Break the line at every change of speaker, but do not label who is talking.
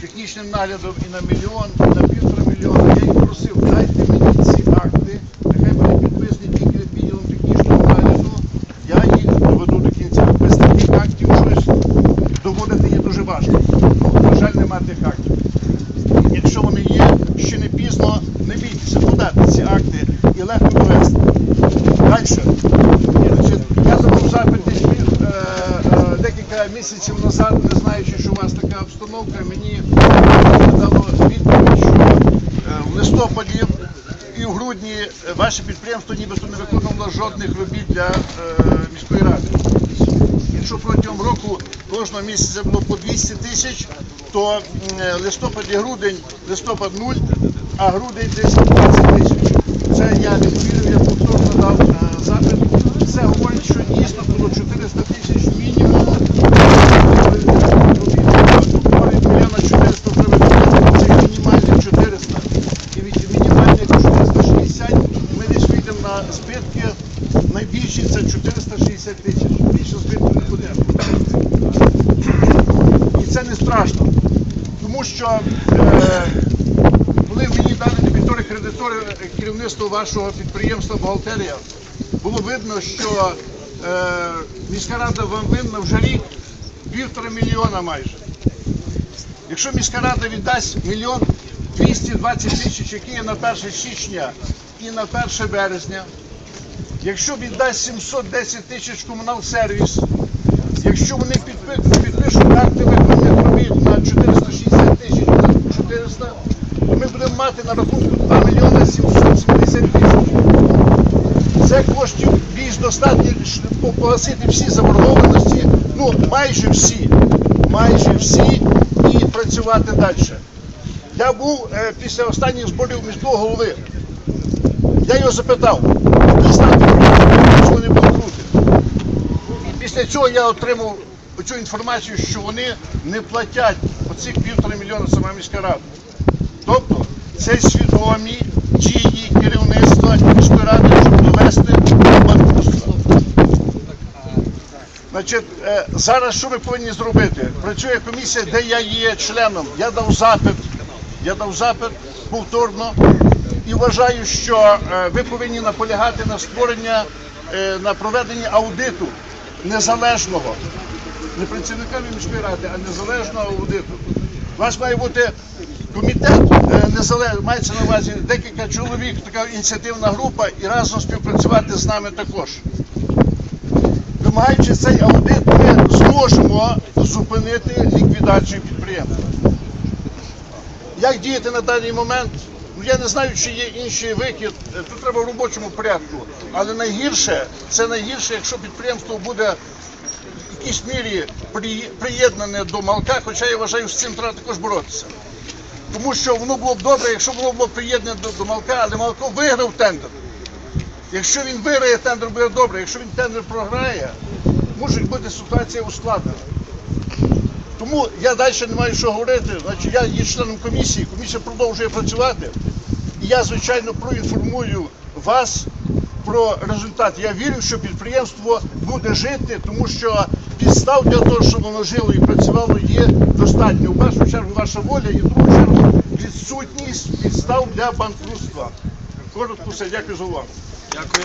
технічним наглядом і на мільйон, і на півтора мільйона. Я їх просив, дайте мені ці акти, нехай вони підписані тільки відділом технічного нагляду. Я їх доведу до кінця. Без таких актів щось доводити є дуже важко. На жаль, нема тих актів. Якщо вони є, ще не пізно, не бійтеся подати ці акти і легко довести. Далі. Значить, я зробив запит десь пів- е, е, декілька місяців назад, не знаючи, що у вас така обстановка, мені дало відповідь, що е, в листопаді і в грудні ваше підприємство нібито не виконувало жодних робіт для е, міської ради. Якщо протягом року кожного місяця було по 200 тисяч, то е, листопад і грудень, листопад 0, а грудень десь 20 тисяч. Це я не повірив, я повторно дав е, запит. Це говорить, що дійсно було 400 тисяч мінімум. Говорить, мільйона 400 треба виконати, це мінімальні 400. І від мінімальних 460 ми десь вийдемо на збитки. Це 460 тисяч. Більше збитку не буде. І це не страшно. Тому що е, коли мені дали дебітори кредитори е, керівництво вашого підприємства бухгалтерія, було видно, що е, міська рада вам винна вже рік півтора мільйона майже. Якщо міська рада віддасть мільйон 220 тисяч, які є на 1 січня і на 1 березня, якщо віддасть 710 тисяч комунал сервіс, якщо вони підпишуть акти виконаних робіт на 460 тисяч, на 400, то ми будемо мати на рахунку 2 мільйони 770 тисяч. Це коштів більш достатньо погасити всі заборгованості, ну майже всі, майже всі і працювати далі. Я був е, після останніх зборів міського голови. Я його запитав, ставки що вони крути. І після цього я отримав цю інформацію, що вони не платять оцих півтора мільйона сама міська рада. Тобто це свідомі дії керівництва міської ради, щоб довести до банкрутства. Значить, е, зараз що ми повинні зробити? Працює комісія, де я є членом. Я дав запит, я дав запит повторно і вважаю, що е, ви повинні наполягати на створення, е, на проведенні аудиту незалежного, не працівниками міської ради, а незалежного аудиту. У вас має бути комітет е, незалежний, мається на увазі декілька чоловік, така ініціативна група, і разом співпрацювати з нами також. Вимагаючи цей аудит, ми зможемо зупинити ліквідацію підприємства. Як діяти на даний момент? Я не знаю, чи є інший вихід. Тут треба в робочому порядку. Але найгірше, це найгірше, якщо підприємство буде в якійсь мірі приєднане до малка, хоча я вважаю, з цим треба також боротися. Тому що воно було б добре, якщо воно було приєднане до, до малка, але малко виграв тендер. Якщо він виграє тендер, буде добре. Якщо він тендер програє, може бути ситуація ускладнена. Тому я далі не маю що говорити. Значить, я є членом комісії, комісія продовжує працювати. І я, звичайно, проінформую вас про результат. Я вірю, що підприємство буде жити, тому що підстав для того, щоб воно жило і працювало, є достатньо. У першу чергу ваша воля і в другу чергу відсутність підстав для банкрутства. Коротко все, дякую за увагу.
Дякую.